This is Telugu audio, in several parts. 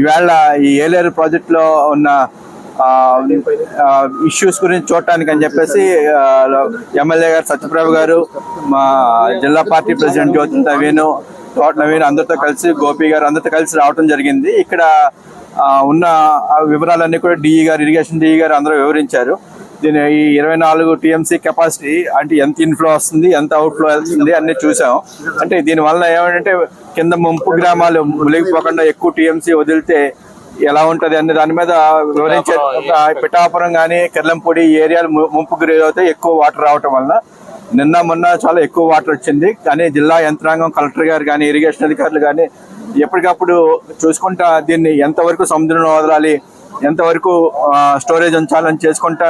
ఈవేళ ఈ ఏలేరు ప్రాజెక్టులో ఉన్న ఇష్యూస్ గురించి చూడటానికి అని చెప్పేసి ఎమ్మెల్యే గారు సత్యప్రభు గారు మా జిల్లా పార్టీ ప్రెసిడెంట్ జ్యోతి నవీన్ తోట నవీన్ అందరితో కలిసి గోపి గారు అందరితో కలిసి రావడం జరిగింది. ఇక్కడ ఉన్న వివరాలన్నీ కూడా డిఈ గారు ఇరిగేషన్ డిఈ గారు అందరూ వివరించారు. దీని ఈ ఇరవై నాలుగు టీఎంసీ కెపాసిటీ అంటే ఎంత ఇన్ఫ్లో వస్తుంది ఎంత అవుట్ఫ్లో వస్తుంది అన్ని చూసాం. అంటే దీని వల్ల ఏమంటే కింద ముంపు గ్రామాలు మునిగిపోకుండా ఎక్కువ టీఎంసీ వదిలితే ఎలా ఉంటది అనే దాని మీద వివరించే పిఠాపురం కానీ కిర్లంపూడి ఏరియాలు ముంపు గురి ఎక్కువ వాటర్ రావటం వల్ల నిన్న మొన్న చాలా ఎక్కువ వాటర్ వచ్చింది. కానీ జిల్లా యంత్రాంగం కలెక్టర్ గారు కానీ ఇరిగేషన్ అధికారులు కానీ ఎప్పటికప్పుడు చూసుకుంటా దీన్ని ఎంతవరకు సముద్రంలో వదలాలి ఎంతవరకు స్టోరేజ్ ఉంచాలని చేసుకుంటా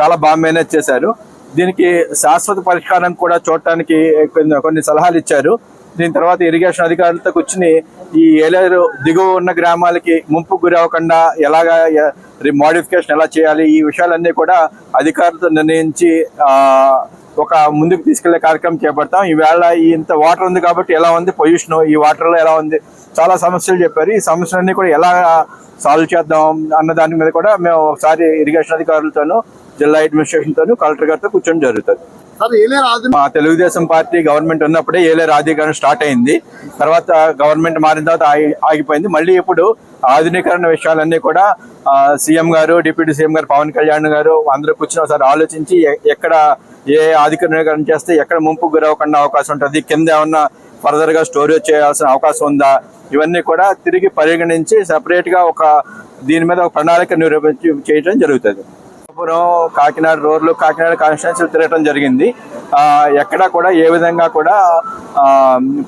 చాలా బాగా మేనేజ్ చేశారు. దీనికి శాశ్వత పరిష్కారం కూడా చూడటానికి కొన్ని కొన్ని సలహాలు ఇచ్చారు. దీని తర్వాత ఇరిగేషన్ అధికారులతో కూర్చుని ఈ ఏలేరు దిగువ ఉన్న గ్రామాలకి ముంపు గురి అవ్వకుండా ఎలాగా మోడిఫికేషన్ ఎలా చేయాలి? ఈ విషయాలన్నీ కూడా అధికారులతో నిర్ణయించి ఆ, ఒక ముందుకు తీసుకెళ్ళే కార్యక్రమం చేపడతాం. ఈవేళ ఇంత వాటర్ ఉంది కాబట్టి ఎలా ఉంది? పొల్యూషన్ ఈ వాటర్లో ఎలా ఉంది? చాలా సమస్యలు చెప్పారు. ఈ సమస్యలన్నీ కూడా ఎలా సాల్వ్ చేద్దాం అన్న దాని మీద కూడా మేము ఒకసారి ఇరిగేషన్ అధికారులతోనూ జిల్లా అడ్మినిస్ట్రేషన్ తోనూ కలెక్టర్ గారితో కూర్చొని జరుగుతుంది. మా తెలుగుదేశం పార్టీ గవర్నమెంట్ ఉన్నప్పుడే ఏలే రాజీకరణ స్టార్ట్ అయింది. తర్వాత గవర్నమెంట్ మారిన తర్వాత ఆగి- ఆగిపోయింది. మళ్ళీ ఇప్పుడు ఆధునీకరణ విషయాలన్నీ కూడా సీఎం గారు డిప్యూటీ సీఎం గారు పవన్ కళ్యాణ్ గారు అందరూ కూర్చుని ఒకసారి ఆలోచించి ఎ- ఎక్కడ ఏ ఆధునీకరణ చేస్తే ఎక్కడ ముంపు గురవకుండా అవకాశం ఉంటుంది కింద ఏమన్నా ఫర్దర్గా స్టోరేజ్ చేయాల్సిన అవకాశం ఉందా? ఇవన్నీ కూడా తిరిగి పరిగణించి సపరేట్గా ఒక దీని మీద ఒక ప్రణాళిక నిరూపించి చేయడం జరుగుతుంది. అనంతపురం కాకినాడ రోడ్లు కాకినాడ కాన్స్టిట్యున్సీ తిరగటం జరిగింది. ఎక్కడా కూడా ఏ విధంగా కూడా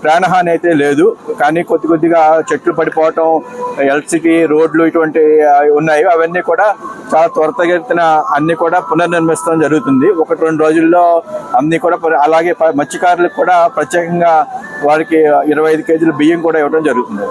ప్రాణహాని అయితే లేదు. కానీ కొద్ది కొద్దిగా చెట్లు పడిపోవటం ఎలక్ట్రిసిటీ రోడ్లు ఇటువంటి ఉన్నాయి. అవన్నీ కూడా చాలా త్వరతగెత్తిన అన్ని కూడా పునర్నిర్మిస్తడం జరుగుతుంది. ఒకటి రెండు రోజుల్లో అన్ని కూడా అలాగే ప- మత్స్యకారులకు కూడా ప్రత్యేకంగా వారికి ఇరవై ఐదు కేజీల బియ్యం కూడా ఇవ్వడం జరుగుతుంది.